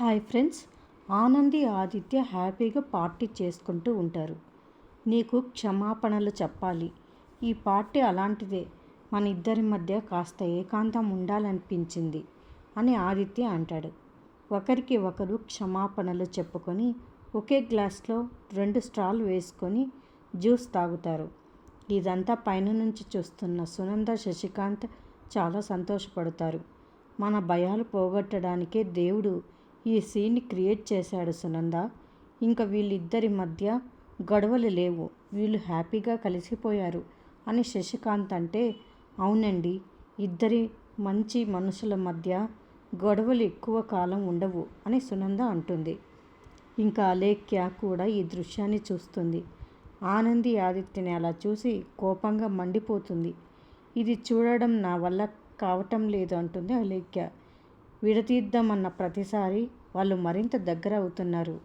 Hi friends. Anandi Aditya హ్యాపీగా party చేసుకుంటూ ఉంటారు. నీకు క్షమాపణలు చెప్పాలి. ఈ పార్టీ అలాంటిదే. మన ఇద్దరి మధ్య కాస్త ఏకాంతం ఉండాలనిపించింది అని ఆదిత్య అంటాడు. ఒకరికి ఒకరు క్షమాపణలు చెప్పుకొని ఒకే గ్లాస్లో రెండు స్ట్రాలు వేసుకొని జ్యూస్ తాగుతారు. ఇదంతా పైన నుంచి చూస్తున్న సునంద శశికాంత్ చాలా సంతోషపడతారు. మన భయాలు పోగొట్టడానికే దేవుడు ఈ సీన్ని క్రియేట్ చేశాడు సునంద. ఇంకా వీళ్ళిద్దరి మధ్య గొడవలు లేవు. వీళ్ళు హ్యాపీగా కలిసిపోయారు అని శశికాంత్ అంటే అవునండి ఇద్దరి మంచి మనుషుల మధ్య గొడవలు ఎక్కువ కాలం ఉండవు అని సునంద అంటుంది. ఇంకా అలేఖ్య కూడా ఈ దృశ్యాన్ని చూస్తుంది. ఆనంది ఆదిత్యని అలా చూసి కోపంగా మండిపోతుంది. ఇది చూడడం నా వల్ల కావటం లేదు అంటుంది అలేఖ్య. విడతీద్దామన్న ప్రతిసారి వాళ్ళు మరింత దగ్గర అవుతున్నారు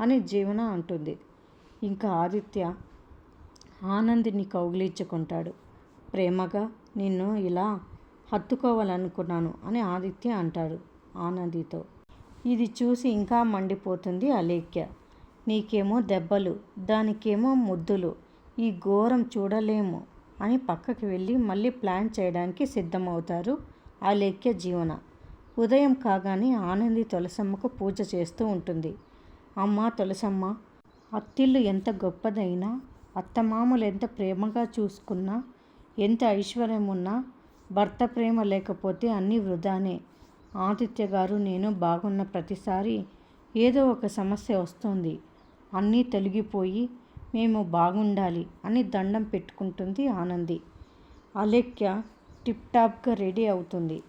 అని జీవన అంటుంది. ఇంకా ఆదిత్య ఆనందిని కౌగిలించుకుంటాడు. ప్రేమగా నిన్ను ఇలా హత్తుకోవాలనుకున్నాను అని ఆదిత్య అంటాడు ఆనందితో. ఇది చూసి ఇంకా మండిపోతుంది అలేఖ్య. నీకేమో దెబ్బలు దానికేమో ముద్దులు ఈ ఘోరం చూడలేము అని పక్కకి వెళ్ళి మళ్ళీ ప్లాన్ చేయడానికి సిద్ధమవుతారు అలేఖ్య జీవన. ఉదయం కాగానే ఆనంది తులసమ్మకు పూజ చేస్తూ ఉంటుంది. అమ్మ తులసమ్మ అత్తిల్లు ఎంత గొప్పదైనా అత్తమామలు ఎంత ప్రేమగా చూసుకున్నా ఎంత ఐశ్వర్యం ఉన్నా భర్త ప్రేమ లేకపోతే అన్నీ వృధానే. ఆదిత్య గారు నేను బాగున్న ప్రతిసారి ఏదో ఒక సమస్య వస్తుంది. అన్నీ తొలగిపోయి మేము బాగుండాలి అని దండం పెట్టుకుంటుంది ఆనంది. అలేఖ్య టిప్ టాప్గా రెడీ అవుతుంది.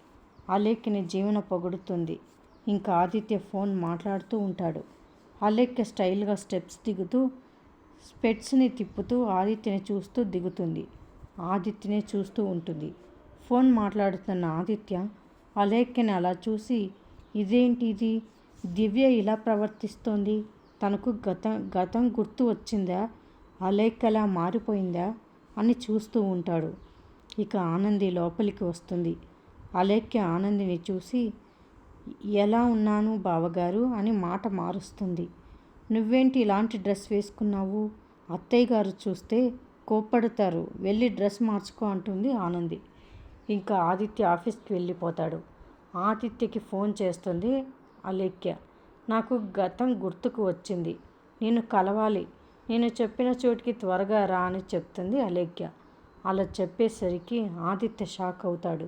అలేఖ్యని జీవన పొగుడుతుంది. ఇంకా ఆదిత్య ఫోన్ మాట్లాడుతూ ఉంటాడు. అలేఖ్య స్టైల్గా స్టెప్స్ దిగుతూ స్పెట్స్ని తిప్పుతూ ఆదిత్యని చూస్తూ దిగుతుంది. ఆదిత్యని చూస్తూ ఉంటుంది. ఫోన్ మాట్లాడుతున్న ఆదిత్య అలేఖ్యని అలా చూసి ఇదేంటి ఇది? దివ్య ఇలా ప్రవర్తిస్తోంది? తనకు గతం గతం గుర్తు వచ్చిందా? అలేఖ్యలా మారిపోయిందా? అని చూస్తూ ఉంటాడు. ఇక ఆనంది లోపలికి వస్తుంది. అలేఖ్య ఆనందిని చూసి ఎలా ఉన్నాను బావగారు? అని మాట మారుస్తుంది. నువ్వేంటి ఇలాంటి డ్రెస్ వేసుకున్నావు? అత్తయ్య గారు చూస్తే కోప్పడతారు. వెళ్ళి డ్రెస్ మార్చుకో అంటుంది ఆనంది. ఇంకా ఆదిత్య ఆఫీస్కి వెళ్ళిపోతాడు. ఆదిత్యకి ఫోన్ చేస్తుంది అలేఖ్య. నాకు గతం గుర్తుకు వచ్చింది. నేను కలవాలి. నేను చెప్పిన చోటికి త్వరగా రా అని చెప్తుంది అలేఖ్య. అలా చెప్పేసరికి ఆదిత్య షాక్ అవుతాడు.